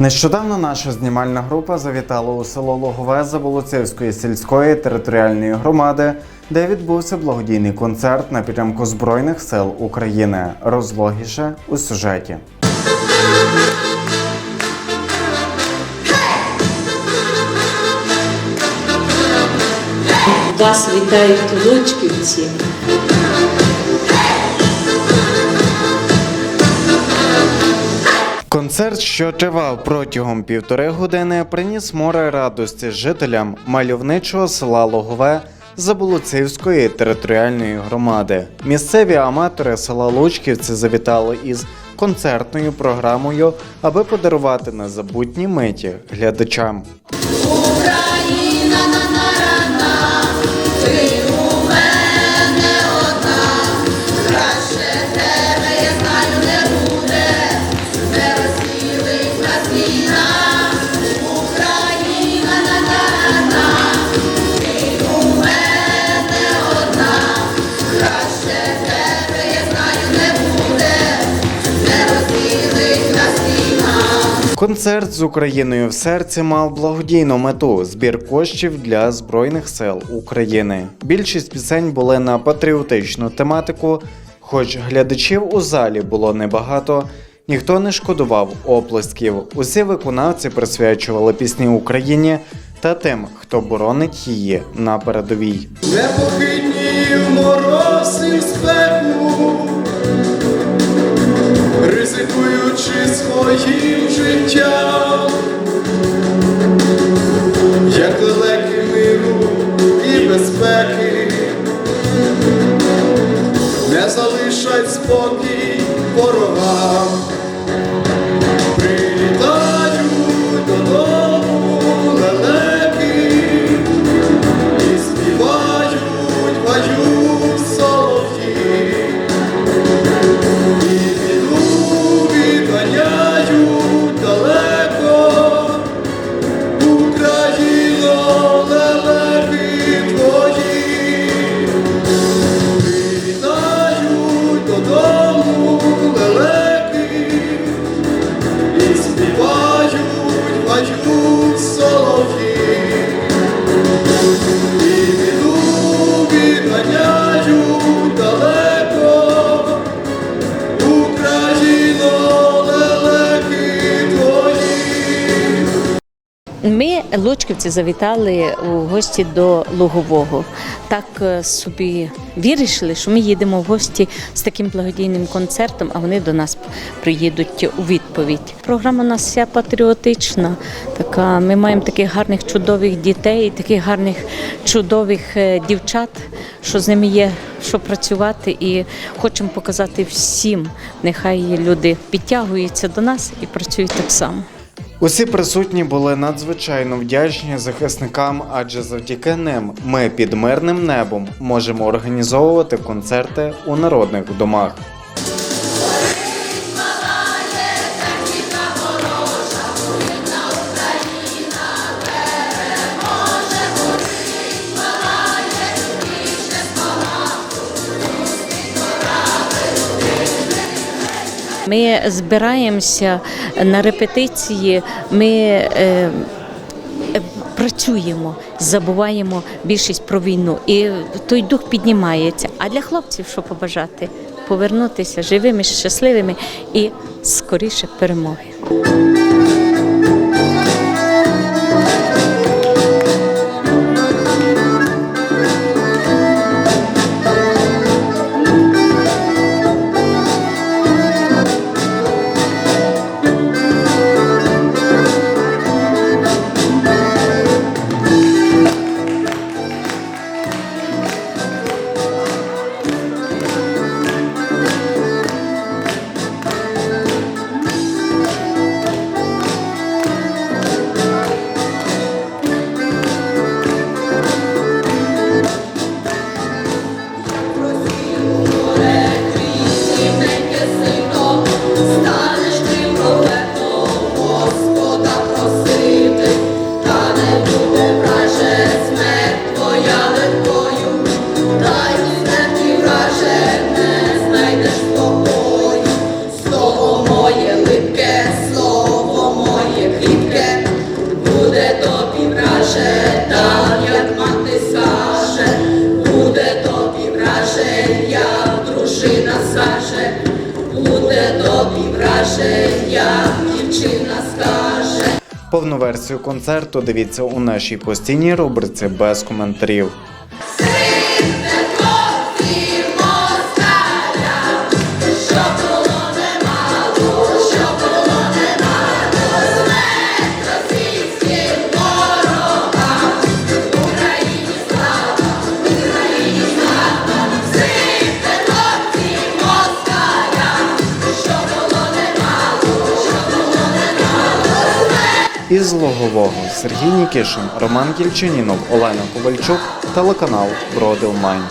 Нещодавно наша знімальна група завітала у село Логове Заболоцівської сільської територіальної громади, де відбувся благодійний концерт на підтримку Збройних сил України. Розлогіше у сюжеті. Вас вітають лучківці. Концерт, що тривав протягом півтори години, приніс море радості жителям мальовничого села Логове Заболоцівської територіальної громади. Місцеві аматори села Лучківці завітали із концертною програмою, аби подарувати незабутні миті глядачам. Концерт з Україною в серці мав благодійну мету збір коштів для Збройних сил України. Більшість пісень були на патріотичну тематику, хоч глядачів у залі було небагато. Ніхто не шкодував оплесків. Усі виконавці присвячували пісні Україні та тим, хто боронить її на передовій. Непохитні мороз і Ми, лучківці, завітали у гості до Лугового. Так е, собі вирішили, що ми їдемо в гості з таким благодійним концертом, а вони до нас приїдуть у відповідь. Програма у нас вся патріотична. Така ми маємо таких гарних чудових дітей, таких гарних чудових е, дівчат, що з ними є що працювати, і хочемо показати всім. Нехай люди підтягуються до нас і працюють так само. Усі присутні були надзвичайно вдячні захисникам, адже завдяки ним ми під мирним небом можемо організовувати концерти у народних домах. Ми збираємося на репетиції. Ми е, працюємо, забуваємо більшість про війну, і той дух піднімається. А для хлопців що побажати? Повернутися живими, щасливими і скоріше перемоги. Скаже, як дівчина скаже. Повну версію концерту дивіться у нашій постійній рубриці без коментарів. Із Логового Сергій Нікішин, Роман Кільчинінов, Олена Ковальчук, телеканал Броди Онлайн.